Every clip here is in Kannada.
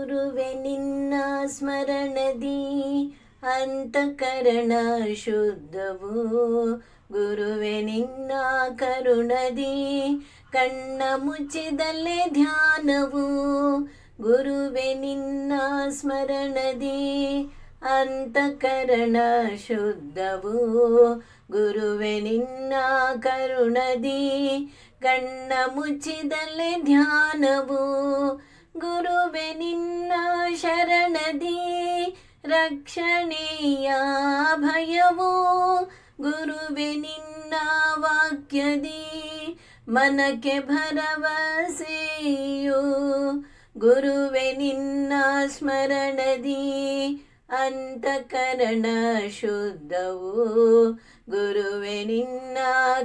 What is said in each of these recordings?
ಗುರುವೆ ನಿನ್ನ ಸ್ಮರಣದಿ ಅಂತಕರಣ ಶುದ್ಧವು. ಗುರುವೆ ನಿನ್ನ ಕರುಣದಿ ಕಣ್ಣ ಮುಚ್ಚಿದಲ್ಲೇ ಧ್ಯಾನವು. ಗುರುವೆ ನಿನ್ನ ಸ್ಮರಣದಿ ಅಂತಕರಣ ಶುದ್ಧವು. ಗುರುವೆ ನಿನ್ನ ಕರುಣದಿ ಕಣ್ಣ ಮುಚ್ಚಿದಲ್ಲೇ ಧ್ಯಾನವು. ಗುರುವೆ ನಿನ್ನ ಶರಣದಿ. ರಕ್ಷಣೆಯ ಭಯವೋ ಗುರುವೆ ನಿನ್ನ ವಾಕ್ಯದಿ. ಮನಕ್ಕೆ ಭರವಸೆಯು ಗುರುವೆ ನಿನ್ನ ಸ್ಮರಣದಿ. ಅಂತಕರಣ ಶುದ್ಧವು ಗುರುವೆ ನಿನ್ನ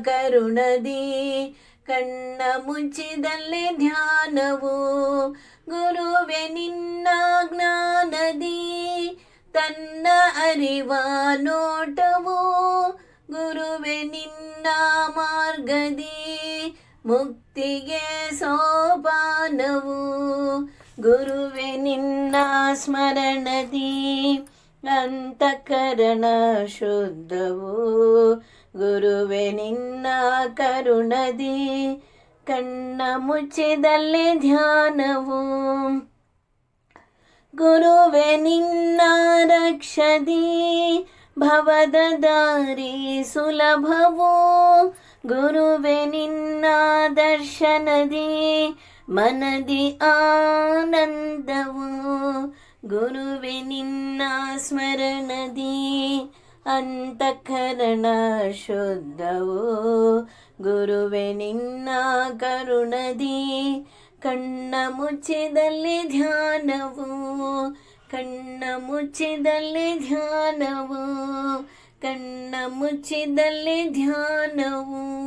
ಕರುಣದಿ. ಕಣ್ಣ ಮುಚ್ಚಿದಲ್ಲೇ ಧ್ಯಾನವು? ಗುರುವೆ, ನಿನ್ನ ಜ್ಞಾನದಿ ತನ್ನ ಅರಿವ ನೋಟವು? ಗುರುವೆ, ನಿನ್ನ ಮಾರ್ಗದಿ ಮುಕ್ತಿಗೆ ಸೋಪಾನವು? ಗುರುವೆ, ನಿನ್ನ ಸ್ಮರಣದಿ ಅಂತಃಕರಣ ಶುದ್ಧವು? ಗುರುವೆ, ನಿನ್ನ ಕರುಣದಿ ಕಣ್ಣ ಮುಚ್ಚಿದಲ್ಲಿ ಧ್ಯಾನವು. ಗುರುವೆ, ನಿನ್ನ ರಕ್ಷದಿ ಭವದ ದಾರಿ ಸುಲಭವು. ಗುರುವೆ, ನಿನ್ನ ದರ್ಶನದಿ ಮನದಿ ಆನಂದವು. ಗುರುವೆ, ನಿನ್ನ ಸ್ಮರಣದಿ ಅಂತಃಕರಣ ಶುದ್ಧವು. ಗುರುವೆ ನಿನ್ನ ಕರುಣದಿ ಕಣ್ಣ ಮುಚ್ಚಿದಲ್ಲಿ ಧ್ಯಾನವು. ಕಣ್ಣ ಮುಚ್ಚಿದಲ್ಲಿ ಧ್ಯಾನವು. ಕಣ್ಣ ಮುಚ್ಚಿದಲ್ಲಿ ಧ್ಯಾನವು.